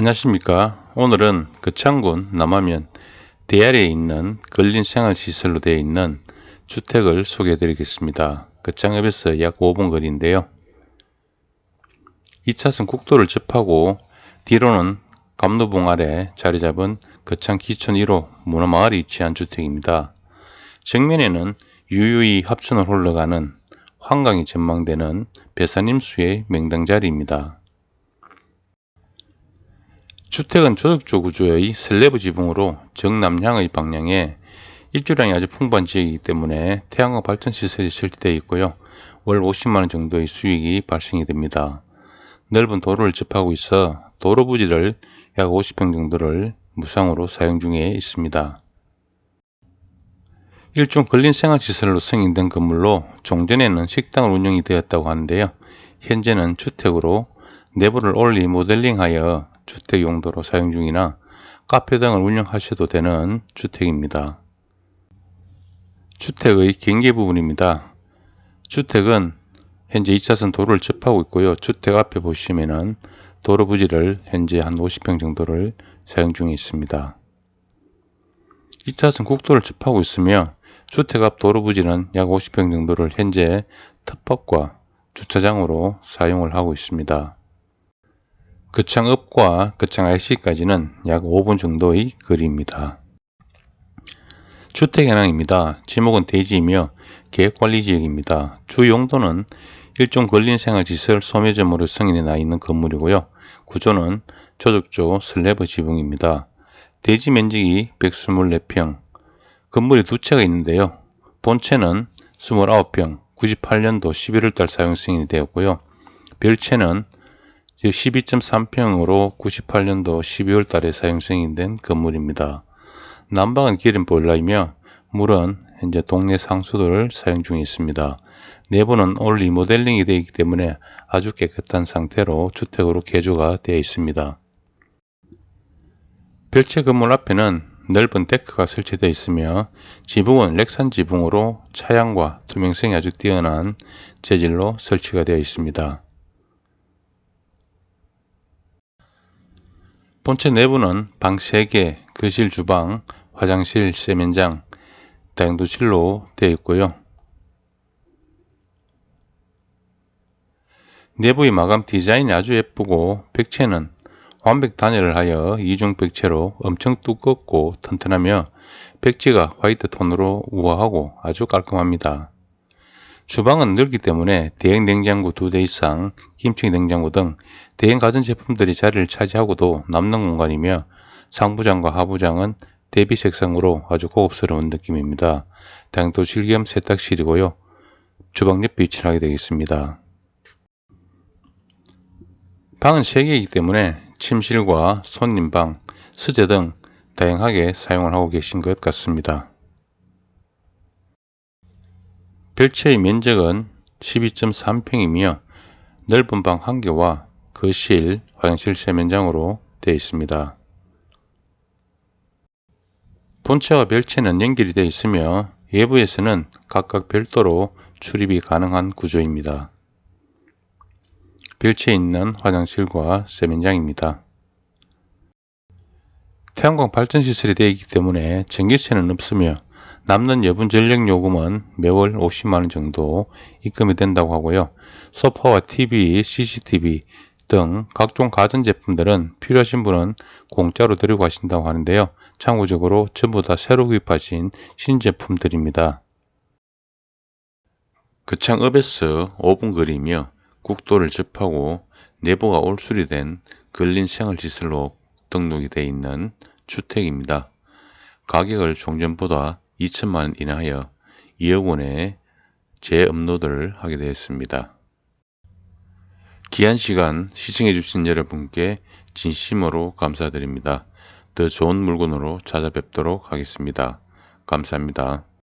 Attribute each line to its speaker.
Speaker 1: 안녕하십니까. 오늘은 거창군 남하면 대야리에 있는 근린생활시설로 되어 있는 주택을 소개해 드리겠습니다. 거창읍에서 약 5분 거리인데요. 2차선 국도를 접하고 뒤로는 감로봉 아래 자리 잡은 거창 기촌 1호 문화마을이 위치한 주택입니다. 정면에는 유유히 합천을 흘러가는 환강이 전망되는 배산임수의 명당 자리입니다 주택은 조적조 구조의 슬래브 지붕으로 정남향의 방향에 일조량이 아주 풍부한 지역이기 때문에 태양광 발전 시설이 설치되어 있고요. 월 50만원 정도의 수익이 발생이 됩니다. 넓은 도로를 접하고 있어 도로 부지를 약 50평 정도를 무상으로 사용 중에 있습니다. 일종 근린생활시설로 승인된 건물로 종전에는 식당을 운영이 되었다고 하는데요. 현재는 주택으로 내부를 올리 모델링하여 주택 용도로 사용 중이나 카페 등을 운영하셔도 되는 주택입니다. 주택의 경계 부분입니다. 주택은 현재 2차선 도로를 접하고 있고요. 주택 앞에 보시면은 도로 부지를 현재 한 50평 정도를 사용 중에 있습니다. 2차선 국도를 접하고 있으며 주택 앞 도로 부지는 약 50평 정도를 현재 텃밭과 주차장으로 사용을 하고 있습니다. 거창읍과 거창 IC까지는 약 5분 정도의 거리입니다. 주택 현황입니다. 지목은 대지이며 계획관리지역입니다. 주 용도는 일종 근린생활시설 소매점으로 승인이 나 있는 건물이고요. 구조는 조적조 슬래브 지붕입니다. 대지 면적이 124평, 건물이 두 채가 있는데요. 본체는 29평, 98년도 11월달 사용 승인이 되었고요. 별채는 12.3평으로 98년도 12월 달에 사용 승인된 건물입니다. 난방은 기름 보일러이며 물은 현재 동네 상수도를 사용 중에 있습니다. 내부는 올 리모델링이 되어 있기 때문에 아주 깨끗한 상태로 주택으로 개조가 되어 있습니다. 별채 건물 앞에는 넓은 데크가 설치되어 있으며 지붕은 렉산 지붕으로 차양과 투명성이 아주 뛰어난 재질로 설치가 되어 있습니다. 본체 내부는 방 3개, 거실, 주방, 화장실, 세면장, 다용도실로 되어 있고요. 내부의 마감 디자인이 아주 예쁘고 백체는 완벽 단열을 하여 이중 백체로 엄청 두껍고 튼튼하며 백지가 화이트 톤으로 우아하고 아주 깔끔합니다. 주방은 넓기 때문에 대형 냉장고 2대 이상, 김치 냉장고 등 대형 가전제품들이 자리를 차지하고도 남는 공간이며 상부장과 하부장은 대비 색상으로 아주 고급스러운 느낌입니다. 다용도실 겸 세탁실이고요. 주방 옆에 위치하게 되겠습니다. 방은 3개이기 때문에 침실과 손님방, 수제 등 다양하게 사용을 하고 계신 것 같습니다. 별채의 면적은 12.3평이며 넓은 방 1개와 거실, 화장실 세면장으로 되어 있습니다. 본체와 별채는 연결이 되어 있으며 외부에서는 각각 별도로 출입이 가능한 구조입니다. 별채에 있는 화장실과 세면장입니다. 태양광 발전 시설이 되어 있기 때문에 전기세는 없으며 남는 여분 전력 요금은 매월 50만원 정도 입금이 된다고 하고요. 소파와 TV, CCTV 등 각종 가전제품들은 필요하신 분은 공짜로 들고 가신다고 하는데요. 참고적으로 전부 다 새로 구입하신 신제품들입니다. 거창읍에서 5분 거리며 국도를 접하고 내부가 올수리 된 근린 생활시설로 등록이 되어 있는 주택입니다. 가격을 종전보다 2천만 원 이내하여 2억 원의 재업로드를 하게 되었습니다. 귀한 시간 시청해 주신 여러분께 진심으로 감사드립니다. 더 좋은 물건으로 찾아뵙도록 하겠습니다. 감사합니다.